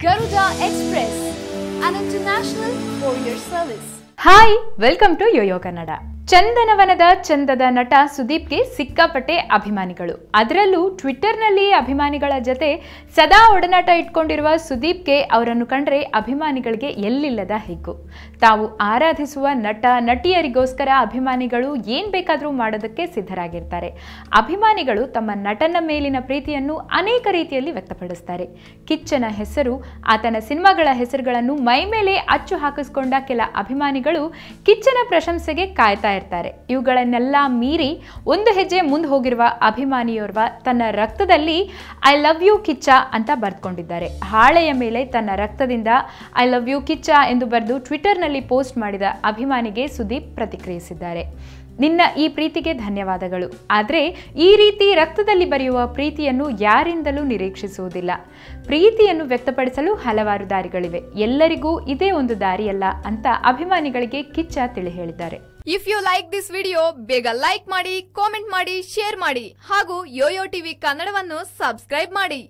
Garuda Express, an international courier service. Hi, welcome to YoYo Canada. ಚಂದನವನದ ಚಂದದ ನಟ ಸುದೀಪ್ಗೆ ಸಿಕ್ಕಾಪಟ್ಟೆ ಅಭಿಮಾನಿಗಳು. ಅದರಲ್ಲೂ ಟ್ವಿಟ್ಟರ್ನಲ್ಲಿ ಅಭಿಮಾನಿಗಳ ಜೊತೆ ಸದಾ ಒಡನಾಟ ಇಟ್ಕೊಂಡಿರುವ ಸುದೀಪ್ಗೆ ಅವರನ್ನು ಕಂಡ್ರೆ ಅಭಿಮಾನಿಗಳಿಗೆ ಎಲ್ಲಿಲ್ಲದ ಹಿಗ್ಗು. ತಾವು ಆರಾಧಿಸುವ ನಟ, ನಟಿಯರಿಗೋಸ್ಕರ ಅಭಿಮಾನಿಗಳು ಏನ್ ಬೇಕಾದರೂ ಮಾಡೋದಕ್ಕೆ ಸಿದ್ಧರಾಗಿರ್ತಾರೆ. ಅಭಿಮಾನಿಗಳು ತಮ್ಮ ನಟನ ಮೇಲಿನ ಪ್ರೀತಿಯನ್ನು ಅನೇಕ ರೀತಿಯಲ್ಲಿ ವ್ಯಕ್ತಪಡಿಸ್ತಾರೆ. ಕಿಚ್ಚನ ಹೆಸರು, ಆತನ ಸಿನಿಮಾಗಳ ಹೆಸರುಗಳನ್ನು ಮೈ ಮೇಲೆ ಅಚ್ಚು ಹಾಕಿಸ್ಕೊಂಡ ಕೆಲ ಅಭಿಮಾನಿಗಳು ಕಿಚ್ಚನ ಪ್ರಶಂಸೆಗೆ ಕಾಯ್ತಾ ಇರ್ತಾರೆ. ಇವುಗಳನ್ನೆಲ್ಲ ಮೀರಿ ಒಂದು ಹೆಜ್ಜೆ ಮುಂದೆ ಹೋಗಿರುವ ಅಭಿಮಾನಿಯೋರ್ವ ತನ್ನ ರಕ್ತದಲ್ಲಿ ಐ ಲವ್ ಯು ಕಿಚ್ಚ ಅಂತ ಬರೆದುಕೊಂಡಿದ್ದಾರೆ. ಹಾಳೆಯ ಮೇಲೆ ತನ್ನ ರಕ್ತದಿಂದ ಐ ಲವ್ ಯು ಕಿಚ್ಚ ಎಂದು ಬರೆದು ಟ್ವಿಟರ್ನಲ್ಲಿ ಪೋಸ್ಟ್ ಮಾಡಿದ ಅಭಿಮಾನಿಗೆ ಸುದೀಪ್ ಪ್ರತಿಕ್ರಿಯಿಸಿದ್ದಾರೆ. ನಿನ್ನ ಈ ಪ್ರೀತಿಗೆ ಧನ್ಯವಾದಗಳು. ಆದರೆ ಈ ರೀತಿ ರಕ್ತದಲ್ಲಿ ಬರೆಯುವ ಪ್ರೀತಿಯನ್ನು ಯಾರಿಂದಲೂ ನಿರೀಕ್ಷಿಸುವುದಿಲ್ಲ. ಪ್ರೀತಿಯನ್ನು ವ್ಯಕ್ತಪಡಿಸಲು ಹಲವಾರು ದಾರಿಗಳಿವೆ. ಎಲ್ಲರಿಗೂ ಇದೇ ಒಂದು ದಾರಿಯಲ್ಲ ಅಂತ ಅಭಿಮಾನಿಗಳಿಗೆ ಕಿಚ್ಚ ತಿಳಿ ಹೇಳಿದ್ದಾರೆ. if you like this video ಬೇಗ ಲೈಕ್ ಮಾಡಿ ಕಾಮೆಂಟ್ ಮಾಡಿ ಶೇರ್ ಮಾಡಿ ಹಾಗೂ ಯೋಯೋ ಟಿವಿ ಕನ್ನಡವನ್ನು ಸಬ್ಸ್ಕ್ರೈಬ್ ಮಾಡಿ